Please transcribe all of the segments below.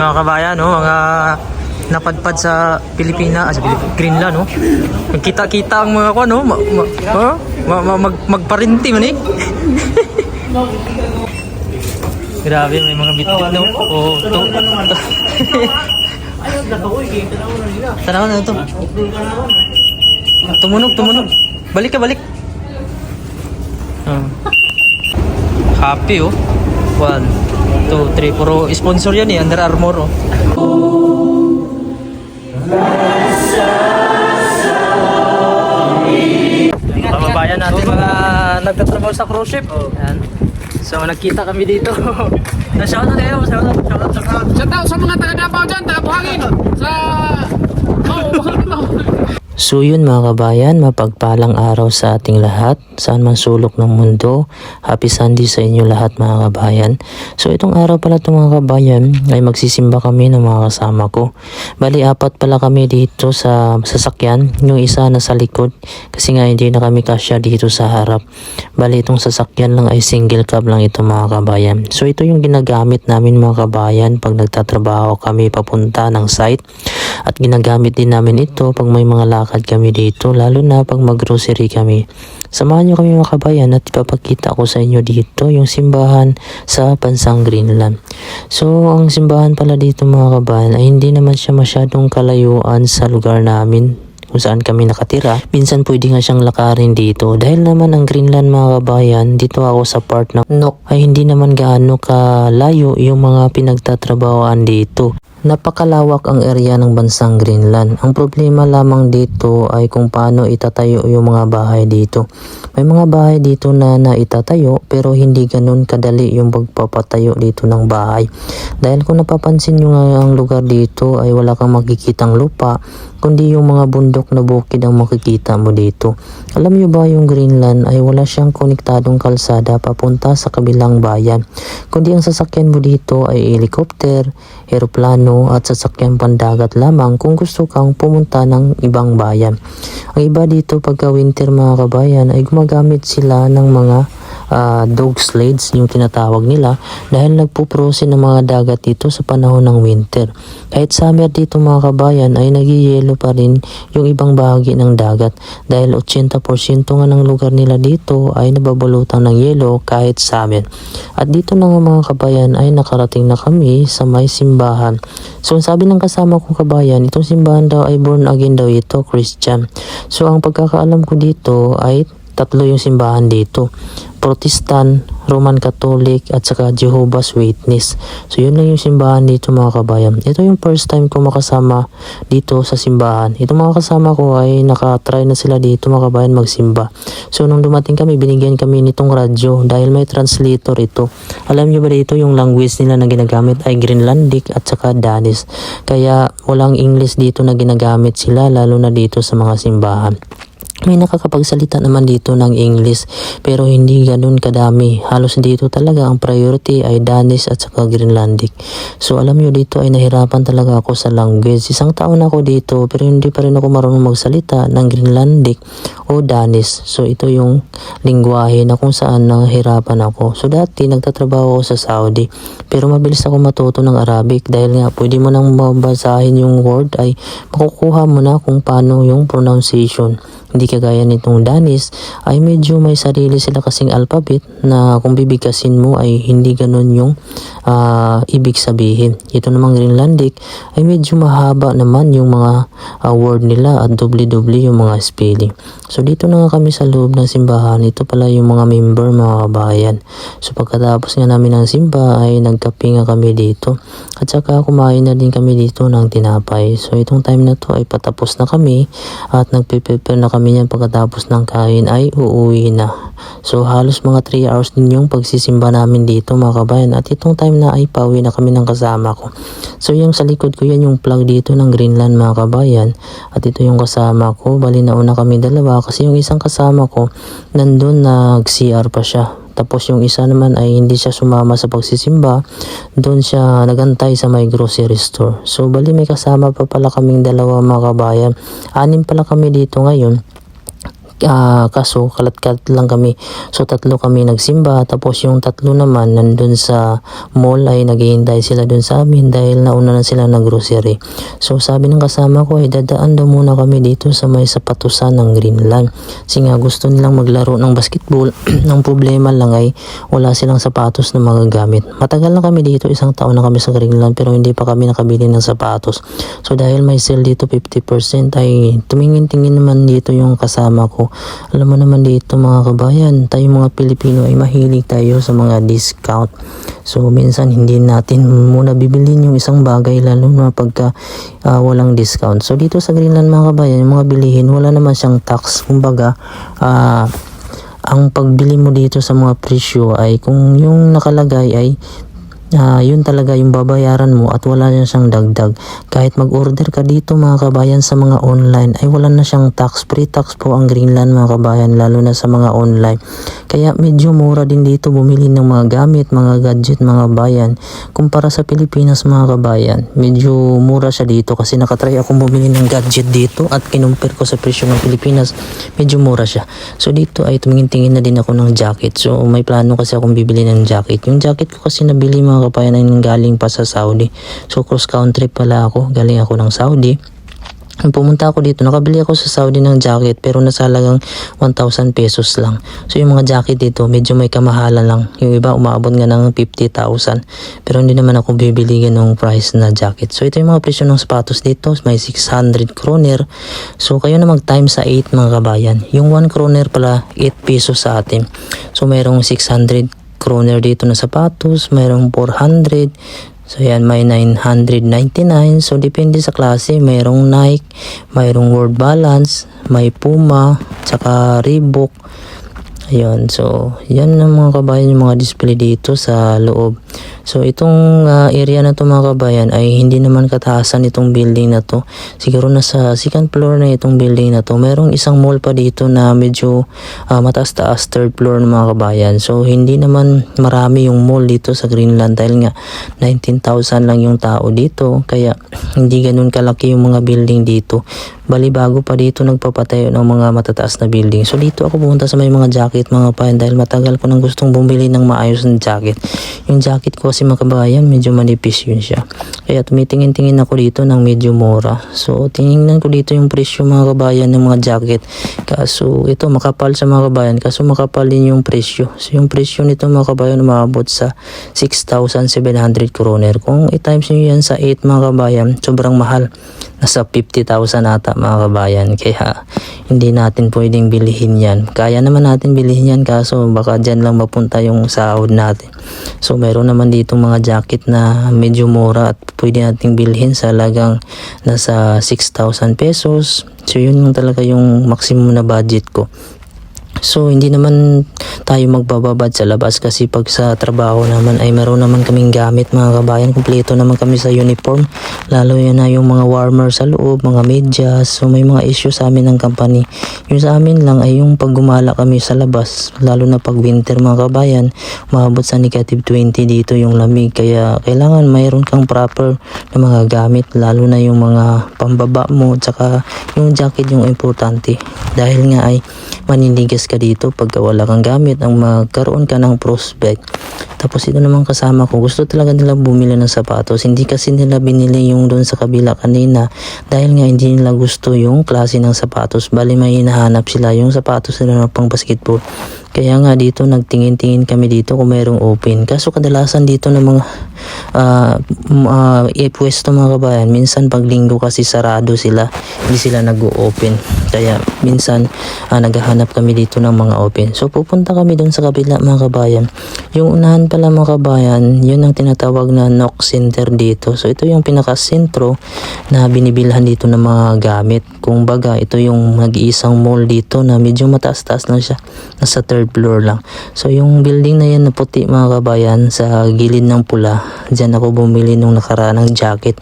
Mga kabayan, no, mga napadpad sa Pilipinas, ah, sa Greenland, no. Magkita-kita ang mga ko, no. Ma, ma, oh, ma, ma, mag, magparinti man eh. Grabe, may mga bitbit, no. Oh, to, to. Tanaw na ito. Tumunog, tumunog. Balik ka, balik. Ah. Happy, oh. One, two, three. Puro sponsor yan eh. Under Armour, oh. Kababayan natin mga nagtatrabaho sa cruise ship. Yan. So nagkita kami dito. Na shoutout kayo, shoutout, shoutout, shoutout. Shout out sa mga taga Davao dyan, taga Buhangin. Sa... Oh, So yun mga kabayan, mapagpalang araw sa ating lahat, saan man sulok ng mundo. Happy Sunday sa inyo lahat mga kabayan. So itong araw pala itong mga kabayan ay magsisimba kami ng mga kasama ko. Bali apat pala kami dito sa sasakyan, yung isa na sa likod kasi nga hindi na kami kasya dito sa harap. Bali itong sasakyan lang ay single cab lang ito mga kabayan. So ito yung ginagamit namin mga kabayan pag nagtatrabaho kami papunta ng site at ginagamit din namin ito pag may mga lakad kami dito lalo na pag mag-grocery kami. Samahan nyo kami mga kabayan at ipapakita ko sa inyo dito yung simbahan sa Pansang Greenland. So ang simbahan pala dito mga kabayan ay hindi naman siya masyadong kalayuan sa lugar namin kung saan kami nakatira. Minsan pwede nga siyang lakarin dito. Dahil naman ang Greenland mga kabayan, dito ako sa part ng Nok ay hindi naman gaano kalayo yung mga pinagtatrabahoan dito. Napakalawak ang area ng bansang Greenland. Ang problema lamang dito ay kung paano itatayo yung mga bahay dito. May mga bahay dito na naitatayo pero hindi ganun kadali yung pagpapatayo dito ng bahay. Dahil kung napapansin nyo nga ang lugar dito ay wala kang makikitang lupa kundi yung mga bundok na bukid ang makikita mo dito. Alam nyo ba yung Greenland ay wala siyang konektadong kalsada papunta sa kabilang bayan. Kundi ang sasakyan mo dito ay helicopter, eroplano at sasakyan pandagat lamang kung gusto kang pumunta ng ibang bayan. Ang iba dito pagka winter mga kabayan ay gumagamit sila ng mga ah, dog sleds yung tinatawag nila dahil nagpuprose ng mga dagat dito sa panahon ng winter. Kahit summer dito mga kabayan ay nagyayelo pa rin yung ibang bahagi ng dagat dahil 80% nga ng lugar nila dito ay nababulutan ng yelo kahit summer. At dito na nga mga kabayan ay nakarating na kami sa may simbahan. So sabi ng kasama kong kabayan, itong simbahan daw ay born again daw ito, Christian. So ang pagkakaalam ko dito ay tatlo yung simbahan dito. Protestant, Roman Catholic at saka Jehovah's Witness. So yun lang yung simbahan dito mga kabayan. Ito yung first time ko makasama dito sa simbahan. Ito mga kasama ko ay nakatry na sila dito mga kabayan magsimba. So nung dumating kami, binigyan kami nitong radyo dahil may translator ito. Alam nyo ba dito yung language nila na ginagamit ay Greenlandic at saka Danish. Kaya walang English dito na ginagamit sila lalo na dito sa mga simbahan. May nakakapagsalita naman dito ng English pero hindi ganun kadami. Halos dito talaga ang priority ay Danish at saka Greenlandic. So alam nyo dito ay nahirapan talaga ako sa language. Isang taon ako dito pero hindi pa rin ako marunong magsalita ng Greenlandic o Danish. So ito yung lingwahe na kung saan nahirapan ako. So dati nagtatrabaho ako sa Saudi pero mabilis ako matuto ng Arabic dahil nga pwede mo nang mabasahin yung word ay makukuha mo na kung paano yung pronunciation. Hindi kagaya nitong Danish ay medyo may sarili sila kasing alphabet na kung bibigkasin mo ay hindi ganun yung ah, ibig sabihin. Ito namang Greenlandic ay medyo mahaba naman yung mga ah, word nila at doble-doble yung mga spelling. So dito na nga kami sa loob ng simbahan. Ito pala yung mga member mga kabayan. So pagkatapos nga namin ng simba ay nagkape nga kami dito. At saka kumain na din kami dito ng tinapay. So itong time na to ay patapos na kami at nagpe-prepare na kami niyan pagkatapos ng kain ay uuwi na. So halos mga 3 hours din yung pagsisimba namin dito mga kabayan. At itong time na ay pauwi na kami ng kasama ko. So yung sa likod ko yan yung plug dito ng Greenland mga kabayan. At ito yung kasama ko. Bali na una kami dalawa kasi yung isang kasama ko nandun nag-CR pa siya. Tapos yung isa naman ay hindi siya sumama sa pagsisimba. Doon siya nagantay sa may grocery store. So bali may kasama pa pala kaming dalawa mga kabayan. Anim pala kami dito ngayon. Ah, kaso kalat-kalat lang kami. So tatlo kami nagsimba tapos yung tatlo naman nandun sa mall ay naghihintay sila dun sa amin dahil nauna na sila nag-grocery. So sabi ng kasama ko ay dadaan daw muna kami dito sa may sapatusan ng Greenland. Kasi nga gusto nilang maglaro ng basketball. Ang problema lang ay wala silang sapatos na magagamit. Matagal na kami dito, isang taon na kami sa Greenland pero hindi pa kami nakabili ng sapatos. So dahil may sale dito 50% ay tumingin-tingin naman dito yung kasama ko. Alam mo naman dito mga kabayan, tayo mga Pilipino ay mahilig tayo sa mga discount. So minsan hindi natin muna bibilin yung isang bagay lalo na pagka ah, walang discount. So dito sa Greenland mga kabayan, yung mga bilihin wala naman siyang tax. Kumbaga, ah ang pagbili mo dito sa mga presyo ay kung yung nakalagay ay ah, yun talaga yung babayaran mo at wala na siyang dagdag. Kahit mag-order ka dito mga kabayan sa mga online ay wala na siyang tax. Free tax po ang Greenland mga kabayan lalo na sa mga online. Kaya medyo mura din dito bumili ng mga gamit, mga gadget, mga bayan. Kumpara sa Pilipinas mga kabayan, medyo mura siya dito kasi nakatry akong bumili ng gadget dito at kinumpir ko sa presyo ng Pilipinas, medyo mura siya. So dito ay tumingin-tingin na din ako ng jacket. So may plano kasi akong bibili ng jacket. Yung jacket ko kasi nabili mga kabayan ay galing pa sa Saudi. So cross country pala ako, galing ako ng Saudi. Pumunta ako dito, nakabili ako sa Saudi ng jacket pero nasa halagang 1,000 pesos lang. So yung mga jacket dito, medyo may kamahalan lang. Yung iba umaabot nga ng 50,000. Pero hindi naman ako bibili ganong price na jacket. So ito yung mga presyo ng sapatos dito. May 600 kroner. So kayo na mag time sa 8 mga kabayan. Yung 1 kroner pala 8 pesos sa atin. So mayroong 600 kroner dito na sapatos. Mayroong 400. So yan, may 999. So depende sa klase. Mayroong Nike, mayroong World Balance, may Puma, tsaka Reebok. Ayun, so yan ang mga kabayan yung mga display dito sa loob. So itong ah, area na to mga kabayan ay hindi naman kataasan itong building na to. Siguro nasa second floor na itong building na to. Merong isang mall pa dito na medyo ah, mataas-taas third floor ng mga kabayan. So hindi naman marami yung mall dito sa Greenland dahil nga 19,000 lang yung tao dito. Kaya hindi ganun kalaki yung mga building dito. Bali bago pa dito nagpapatayo ng mga matataas na building. So dito ako pumunta sa may mga jacket mga kabayan dahil matagal ko nang gustong bumili ng maayos na jacket. Yung jacket ko kasi mga kabayan medyo manipis yun siya. Kaya tumitingin-tingin ako dito ng medyo mura. So tingnan ko dito yung presyo mga kabayan ng mga jacket. Kaso ito makapal sa mga kabayan. Kaso makapal din yung presyo. So yung presyo nito mga kabayan umabot sa 6,700 kroner. Kung i-times nyo yan sa 8 mga kabayan, sobrang mahal. Nasa 50,000 ata mga kabayan. Kaya hindi natin pwedeng bilihin yan. Kaya naman natin bilihin yan kaso baka dyan lang mapunta yung sahod natin. So meron naman dito mga jacket na medyo mura at pwede nating bilhin sa halagang nasa 6,000 pesos. So yun yung talaga yung maximum na budget ko. So hindi naman tayo magbababad sa labas kasi pag sa trabaho naman ay meron naman kaming gamit mga kabayan. Kompleto naman kami sa uniform. Lalo yan na yung mga warmer sa loob, mga medyas. So may mga issue sa amin ng company. Yung sa amin lang ay yung pag gumala kami sa labas. Lalo na pag winter mga kabayan. Maabot sa negative 20 dito yung lamig. Kaya kailangan mayroon kang proper na mga gamit. Lalo na yung mga pambaba mo. Tsaka yung jacket yung importante. Dahil nga ay maninigas ka dito pagka wala kang gamit ang magkaroon ka ng prospect. Tapos ito naman kasama ko gusto talaga nila bumili ng sapatos. Hindi kasi nila binili yung doon sa kabila kanina dahil nga hindi nila gusto yung klase ng sapatos. Bali may hinahanap sila yung sapatos nila pang basketball kaya nga dito nagtingin-tingin kami dito kung mayroong open. Kaso kadalasan dito ng mga ah, eh, pwesto mga kabayan minsan pag linggo kasi sarado sila hindi sila nag-open kaya minsan ah, naghahanap kami dito ng mga open. So pupunta kami doon sa kabila mga kabayan. Yung unahan pala mga kabayan yun ang tinatawag na knock center dito. So ito yung pinaka-sentro na binibilhan dito ng mga gamit. Kung baga ito yung nag-iisang mall dito na medyo mataas-taas lang siya nasa third floor lang. So yung building na yan na puti mga kabayan sa gilid ng pula dyan ako bumili nung nakaraan ng jacket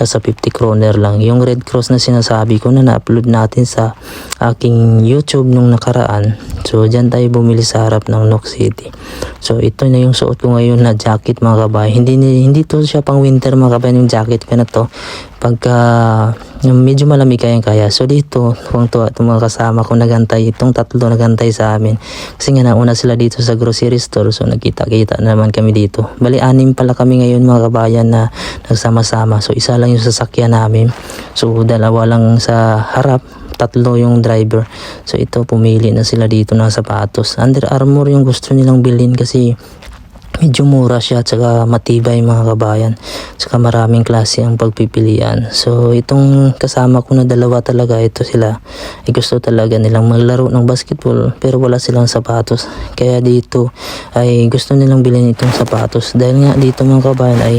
nasa 50 kroner lang. Yung Red Cross na sinasabi ko na na-upload natin sa aking YouTube nung nakaraan. So, dyan tayo bumili sa harap ng Nook City. So, ito na yung suot ko ngayon na jacket mga kabayan. Hindi, hindi to siya pang winter mga kabayan yung jacket ko na to. pagka medyo malamig kayang kaya. So dito, tuwang tuwa itong mga kasama ko nagantay, itong tatlo nagantay sa amin. Kasi nga nauna sila dito sa grocery store, so nagkita-kita na naman kami dito. Bali, anim pala kami ngayon mga kabayan na nagsama-sama. So isa lang yung sasakyan namin. So dalawa lang sa harap, tatlo yung driver. So ito pumili na sila dito ng sapatos. Under Armour yung gusto nilang bilhin kasi medyo mura siya at saka matibay mga kabayan. Saka maraming klase ang pagpipilian. So itong kasama ko na dalawa talaga ito sila. Ay gusto talaga nilang maglaro ng basketball pero wala silang sapatos. Kaya dito ay gusto nilang bilhin itong sapatos. Dahil nga dito mga kabayan ay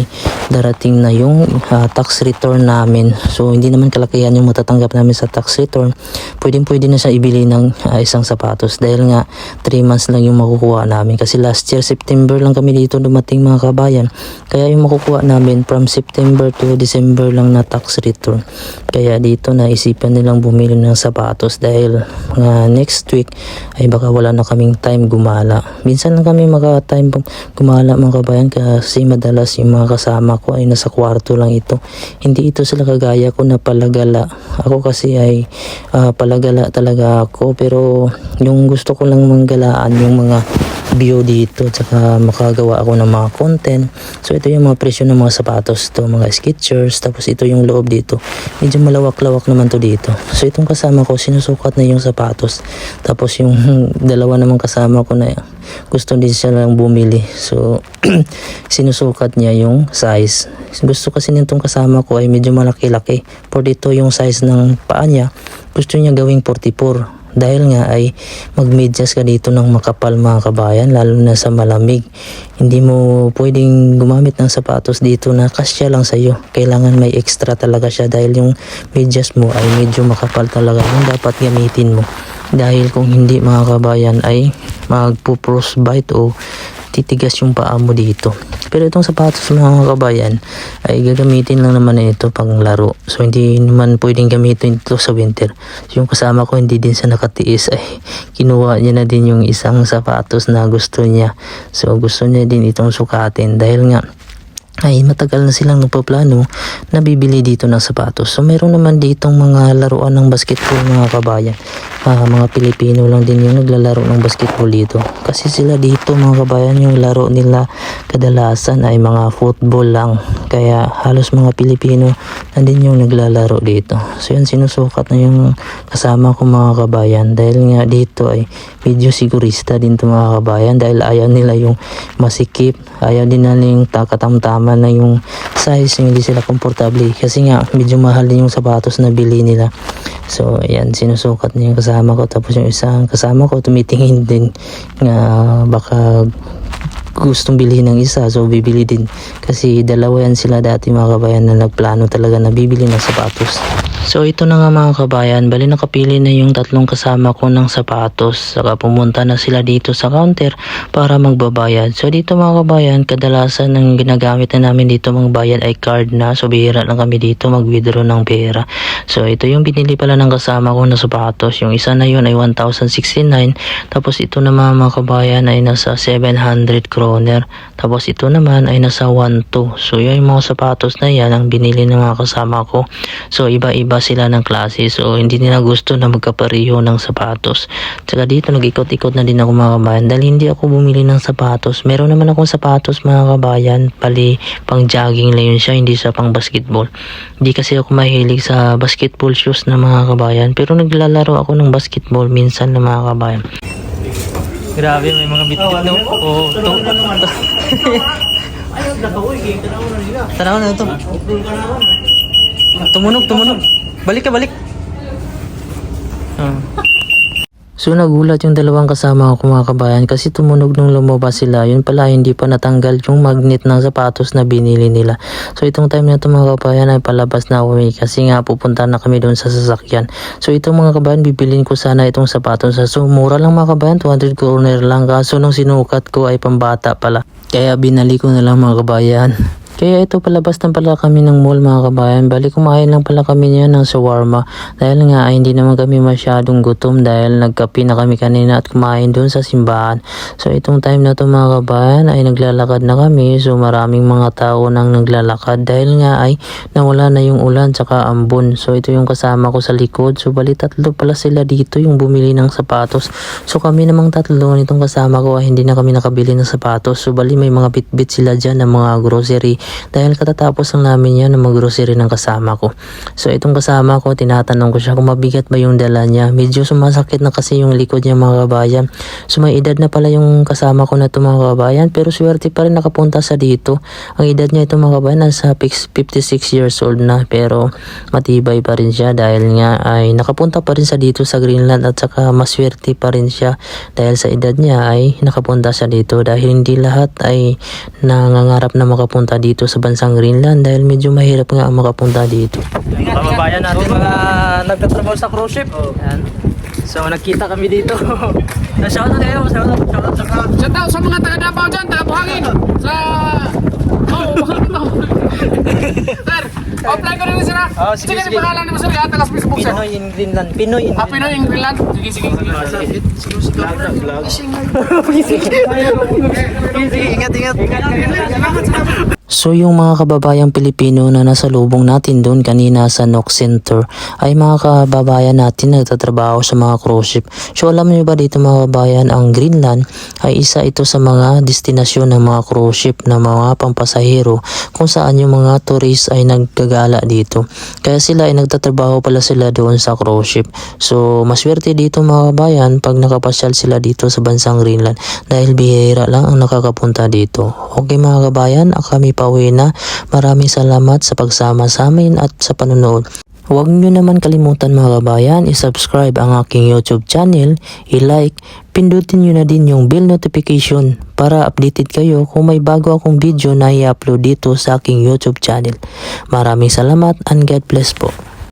darating na yung ah, tax return namin. So hindi naman kalakihan yung matatanggap namin sa tax return. Pwedeng pwede na siya ibili ng ah, isang sapatos dahil nga 3 months lang yung makukuha namin. Kasi last year September lang kami dito dumating mga kabayan. Kaya yung makukuha namin from September to December lang na tax return. Kaya dito naisipan nilang bumili ng sapatos dahil mga next week ay baka wala na kaming time gumala. Minsan lang kami maka-time gumala mga kabayan kasi madalas yung mga kasama ko ay nasa kwarto lang ito. Hindi ito sila kagaya ko na palagala. Ako kasi ay ah, palagala talaga ako pero yung gusto ko lang manggalaan yung mga view dito tsaka makagawa ako ng mga content. So ito yung mga presyo ng mga sapatos to mga sketchers. Tapos ito yung loob dito. Medyo malawak-lawak naman to dito. So itong kasama ko sinusukat na yung sapatos. Tapos yung dalawa namang kasama ko na gusto din siya lang bumili. So sinusukat niya yung size. Gusto kasi nitong kasama ko ay medyo malaki-laki. For dito yung size ng paa niya gusto niya gawing 44 dahil nga ay magmedyas ka dito ng makapal mga kabayan lalo na sa malamig. Hindi mo pwedeng gumamit ng sapatos dito na kasya lang sa iyo kailangan may extra talaga siya dahil yung medyas mo ay medyo makapal talaga yung dapat gamitin mo. Dahil kung hindi mga kabayan ay magpo-frostbite o titigas yung paa mo dito. Pero itong sapatos mga kabayan ay gagamitin lang naman na ito pang laro. So hindi naman pwedeng gamitin ito sa winter. So, yung kasama ko hindi din sa nakatiis ay kinuha niya na din yung isang sapatos na gusto niya. So gusto niya din itong sukatin dahil nga ay matagal na silang nagpaplano na bibili dito ng sapatos. So meron naman ditong mga laruan ng basketball mga kabayan. Ah, mga Pilipino lang din yung naglalaro ng basketball dito. Kasi sila dito mga kabayan yung laro nila kadalasan ay mga football lang. Kaya halos mga Pilipino na din yung naglalaro dito. So yun sinusukat na yung kasama ko mga kabayan. Dahil nga dito ay medyo sigurista din to mga kabayan. Dahil ayaw nila yung masikip. Ayaw din nila yung takatamtama na yung size yung hindi sila komportable. Kasi nga medyo mahal din yung sapatos na bili nila. So, ayan, sinusukat niya yung kasama ko. Tapos yung isang kasama ko, tumitingin din nga baka gustong bilhin ng isa. So, bibili din. Kasi dalawa yan sila dati mga kabayan na nagplano talaga na bibili ng sapatos. So, ito na nga mga kabayan. Bali nakapili na yung tatlong kasama ko ng sapatos. Saka pumunta na sila dito sa counter para magbabayad. So, dito mga kabayan, kadalasan ng ginagamit na namin dito mga bayad ay card na. So, bihira lang kami dito mag-withdraw ng pera. So, ito yung binili pala ng kasama ko na sapatos. Yung isa na yun ay 1,069. Tapos, ito naman mga kabayan ay nasa 700 kroner. Tapos, ito naman ay nasa 1,2. So, yun yung mga sapatos na yan ang binili ng mga kasama ko. So, iba-iba sila ng klase. So, hindi nila gusto na magkapareho ng sapatos. Tsaka dito, nag-ikot-ikot na din ako mga kabayan. Dahil hindi ako bumili ng sapatos. Meron naman akong sapatos mga kabayan. Pali, pang jogging lang yun siya. Hindi sa pang basketball. Hindi kasi ako mahilig sa basketball shoes na mga kabayan. Pero naglalaro ako ng basketball minsan na mga kabayan. Grabe, may mga bitbit no? Oo, to. Tanaw na ito. Tumunog, tumunog. Balik ka, balik. Ah. So nagulat yung dalawang kasama ko mga kabayan kasi tumunog nung lumabas sila. Yun pala hindi pa natanggal yung magnet ng sapatos na binili nila. So itong time na ito mga kabayan ay palabas na uwi kasi nga pupunta na kami doon sa sasakyan. So itong mga kabayan bibilin ko sana itong sapatos. So mura lang mga kabayan 200 kroner lang kaso nung sinukat ko ay pambata pala. Kaya binali ko na lang mga kabayan. Kaya ito palabas na pala kami ng mall mga kabayan. Bali kumain lang pala kami niya ng shawarma. Dahil nga ay hindi naman kami masyadong gutom dahil nagkape na kami kanina at kumain doon sa simbahan. So itong time na to mga kabayan ay naglalakad na kami. So maraming mga tao nang naglalakad dahil nga ay nawala na yung ulan tsaka ambon. So ito yung kasama ko sa likod. So bali tatlo pala sila dito yung bumili ng sapatos. So kami namang tatlo nitong kasama ko ay hindi na kami nakabili ng sapatos. So bali may mga bitbit sila dyan ng mga grocery dahil katatapos lang namin yan ng mag-grocery ng kasama ko. So itong kasama ko, tinatanong ko siya kung mabigat ba yung dala niya. Medyo sumasakit na kasi yung likod niya mga kabayan. So may edad na pala yung kasama ko na ito mga kabayan pero swerte pa rin nakapunta sa dito. Ang edad niya ito mga kabayan nasa 56 years old na pero matibay pa rin siya dahil nga ay nakapunta pa rin sa dito sa Greenland at saka maswerte pa rin siya dahil sa edad niya ay nakapunta siya dito dahil hindi lahat ay nangangarap na makapunta dito sa bansang Greenland dahil medyo mahirap nga ang makapunta dito. Kababayan natin mga nagtatrabaho sa cruise ship. Yan. So nagkita kami dito. Na-shoutout kayo, shoutout, shoutout, shoutout. Shout out sa mga taga Davao dyan, taga Buhangin. Sa... Oh, mahal ito. Sir, apply ko na rin sila. Oh, sige, sige, sige. sige. pangalan mo sir, yata sa Facebook sir. Pinoy in Greenland. Pinoy in Ah, Pinoy in Greenland. Sige, sige, sige. Ingat, ingat. So yung mga kababayang Pilipino na nasa lubong natin doon kanina sa Nook Center ay mga kababayan natin na nagtatrabaho sa mga cruise ship. So alam niyo ba dito mga kababayan ang Greenland ay isa ito sa mga destinasyon ng mga cruise ship na mga pampasahero kung saan yung mga tourist ay nagkagala dito. Kaya sila ay nagtatrabaho pala sila doon sa cruise ship. So maswerte dito mga kababayan pag nakapasyal sila dito sa bansang Greenland dahil bihira lang ang nakakapunta dito. Okay mga kabayan, kami pauwi na. Maraming salamat sa pagsama sa amin at sa panonood. Huwag nyo naman kalimutan mga kabayan, i-subscribe ang aking YouTube channel, i-like, pindutin nyo na din yung bell notification para updated kayo kung may bago akong video na i-upload dito sa aking YouTube channel. Maraming salamat and God bless po.